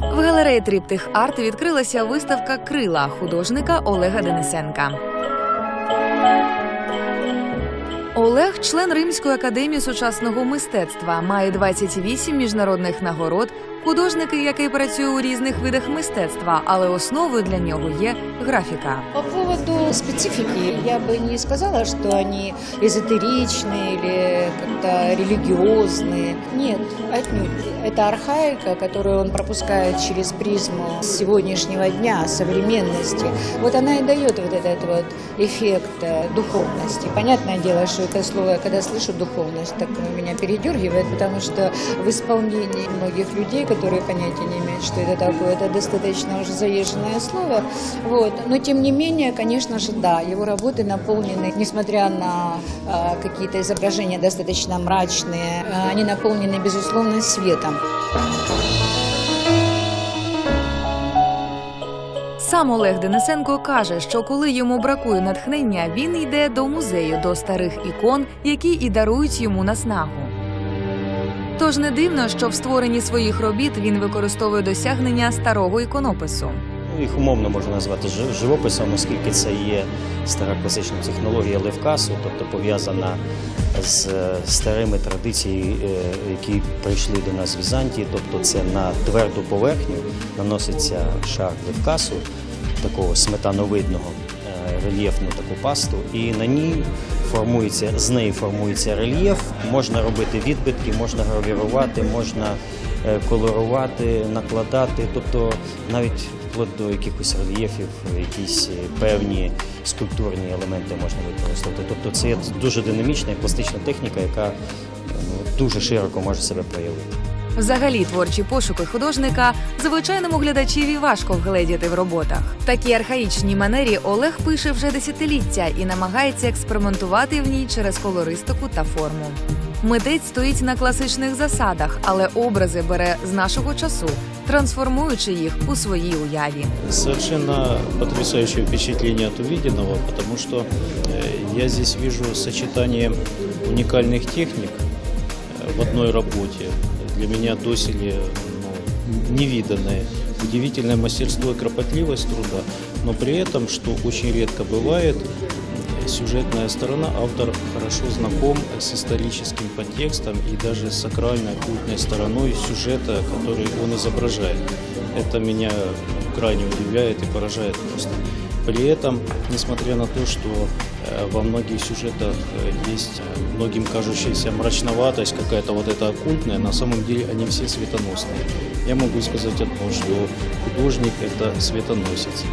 В галереї Триптих Арт відкрилася виставка Крила художника Олега Денисенка. Олег член Римської академії сучасного мистецтва, має 28 міжнародних нагород Художник, який працює у різних видах мистецтва, але основою для нього є графіка. По поводу специфики, я бы не сказала, что они эзотеричные или как-то религиозные. Нет, отнюдь. Это архаика, которую он пропускает через призму сегодняшнего дня, современности. Вот она и дает вот этот вот эффект э, духовности. Понятное дело, что это слово, когда слышу духовность, так меня передергивает, потому что в исполнении многих людей, которые понятия не имеют, что это такое, это достаточно уже заезженное слово. Вот. Но тем не менее, конечно же, да, его работы наполнены, несмотря на а, какие-то изображения достаточно мрачные, а, они наполнены, безусловно, светом. Сам Олег Денисенко каже, що коли йому бракує натхнення, він йде до музею до старих ікон, які і дарують йому наснагу. Тож не дивно, що в створенні своїх робіт він використовує досягнення старого іконопису. Ну, Їх умовно можна назвати живописом, оскільки це є стара класична технологія левкасу, тобто пов'язана з е, старими традиціями, е, які прийшли до нас з Візантії. Тобто це на тверду поверхню наноситься шар левкасу, такого сметановидного, е, рельєфну таку пасту, і на ній формується, з неї формується рельєф, можна робити відбитки, можна гравірувати, можна е, колорувати, накладати, тобто навіть вплоть до якихось рельєфів, якісь е, певні скульптурні елементи можна використовувати. Тобто це дуже динамічна і пластична техніка, яка е, ну, дуже широко може себе проявити. Взагалі, творчі пошуки художника звичайному глядачеві важко вгледіти в роботах. В такій архаїчній манері Олег пише вже десятиліття і намагається експериментувати в ній через колористику та форму. Митець стоїть на класичних засадах, але образи бере з нашого часу, трансформуючи їх у своїй уяві. Совершенно потрясающее впечатление от увиденного, потому что э, я здесь вижу сочетание уникальных техник э, в одной работе. Для меня доселе ну, невиданное, удивительное мастерство и кропотливость труда, но при этом, что очень редко бывает, э, сюжетная сторона, автор хорошо знаком с историческим подтекстом и даже с сакральной, культной стороной сюжета, который он изображает. Это меня крайне удивляет и поражает просто. При этом, несмотря на то, что э, во многих сюжетах э, есть э, многим кажущаяся мрачноватость, какая-то вот эта оккультная, на самом деле они все светоносные. Я могу сказать одно, что художник – это светоносец.